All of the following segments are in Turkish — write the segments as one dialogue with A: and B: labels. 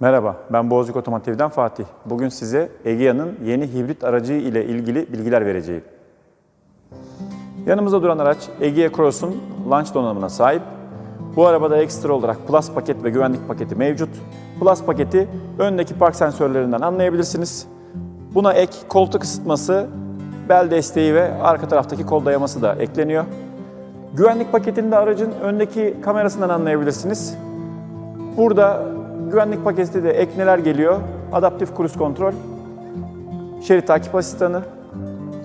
A: Merhaba, ben Boğaziçi Otomotiv'den Fatih. Bugün size Egea'nın yeni hibrit aracı ile ilgili bilgiler vereceğim. Yanımızda duran araç Egea Cross'un launch donanımına sahip. Bu arabada ekstra olarak Plus paket ve güvenlik paketi mevcut. Plus paketi öndeki park sensörlerinden anlayabilirsiniz. Buna ek koltuk ısıtması, bel desteği ve arka taraftaki kol dayaması da ekleniyor. Güvenlik paketinde aracın öndeki kamerasından anlayabilirsiniz. Burada güvenlik paketi de ek neler geliyor? Adaptif cruise kontrol, şerit takip asistanı,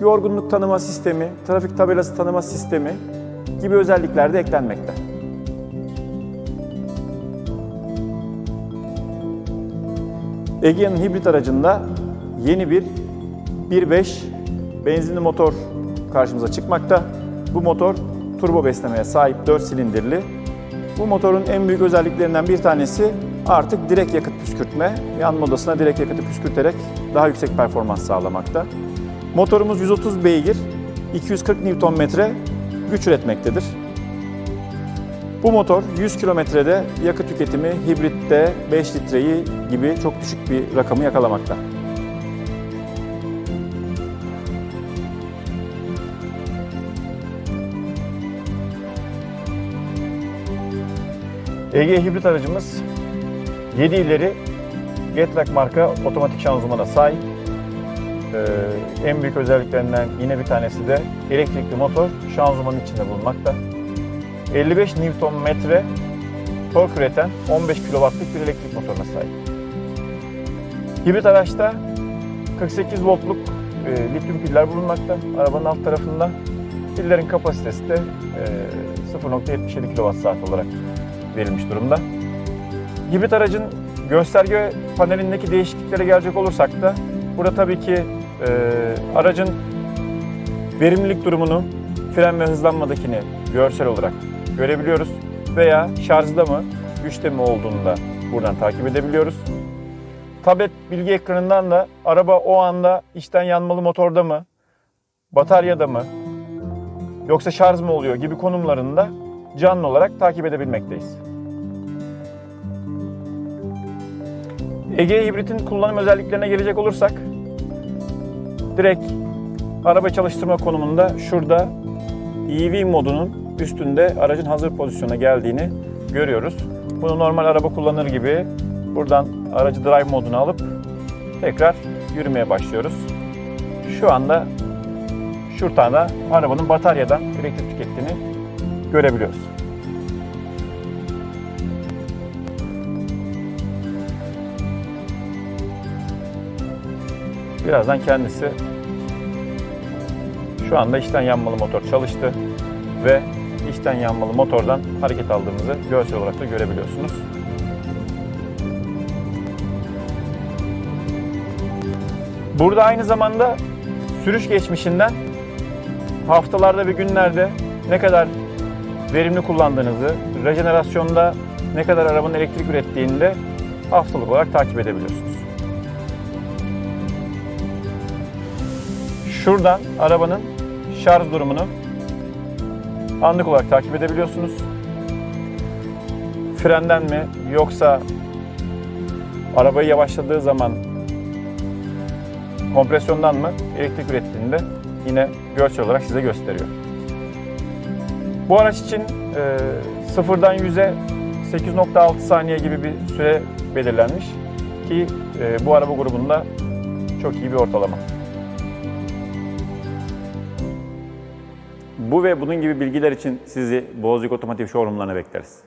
A: yorgunluk tanıma sistemi, trafik tabelası tanıma sistemi gibi özellikler de eklenmekte. Egea'nın hibrit aracında yeni bir 1.5 benzinli motor karşımıza çıkmakta. Bu motor turbo beslemeye sahip 4 silindirli. Bu motorun en büyük özelliklerinden bir tanesi artık direkt yakıt püskürtme. Yan modasına direkt yakıtı püskürterek daha yüksek performans sağlamakta. Motorumuz 130 beygir, 240 Nm güç üretmektedir. Bu motor 100 kilometrede yakıt tüketimi hibritte 5 litreyi gibi çok düşük bir rakamı yakalamakta. Ege hibrit aracımız 7 ileri Getrack marka otomatik şanzımana sahip. Ee, en büyük özelliklerinden yine bir tanesi de elektrikli motor şanzımanın içinde bulunmakta. 55 Nm tork üreten 15 kW'lık bir elektrik motoruna sahip. Hibrit araçta 48 voltluk e, lityum piller bulunmakta arabanın alt tarafında. Pillerin kapasitesi de e, 0.77 kWh olarak verilmiş durumda. Hibrit aracın gösterge panelindeki değişikliklere gelecek olursak da burada tabii ki e, aracın verimlilik durumunu, fren ve hızlanmadakini görsel olarak görebiliyoruz. Veya şarjda mı, güçte mi olduğunu da buradan takip edebiliyoruz. Tablet bilgi ekranından da araba o anda içten yanmalı motorda mı, bataryada mı, yoksa şarj mı oluyor gibi konumlarını da canlı olarak takip edebilmekteyiz. Ege Hibrit'in kullanım özelliklerine gelecek olursak direkt araba çalıştırma konumunda şurada EV modunun üstünde aracın hazır pozisyona geldiğini görüyoruz. Bunu normal araba kullanır gibi buradan aracı drive moduna alıp tekrar yürümeye başlıyoruz. Şu anda şuradan da arabanın bataryadan elektrik tükettiğini görebiliyoruz. Birazdan kendisi şu anda içten yanmalı motor çalıştı ve içten yanmalı motordan hareket aldığımızı görsel olarak da görebiliyorsunuz. Burada aynı zamanda sürüş geçmişinden haftalarda ve günlerde ne kadar verimli kullandığınızı, rejenerasyonda ne kadar arabanın elektrik ürettiğini de haftalık olarak takip edebiliyorsunuz. Şuradan arabanın şarj durumunu anlık olarak takip edebiliyorsunuz. Frenden mi yoksa arabayı yavaşladığı zaman kompresyondan mı elektrik ürettiğini de yine görsel olarak size gösteriyor. Bu araç için e, sıfırdan 100'e 8.6 saniye gibi bir süre belirlenmiş ki e, bu araba grubunda çok iyi bir ortalama. Bu ve bunun gibi bilgiler için sizi Boğaziçi Otomotiv Showroom'larına bekleriz.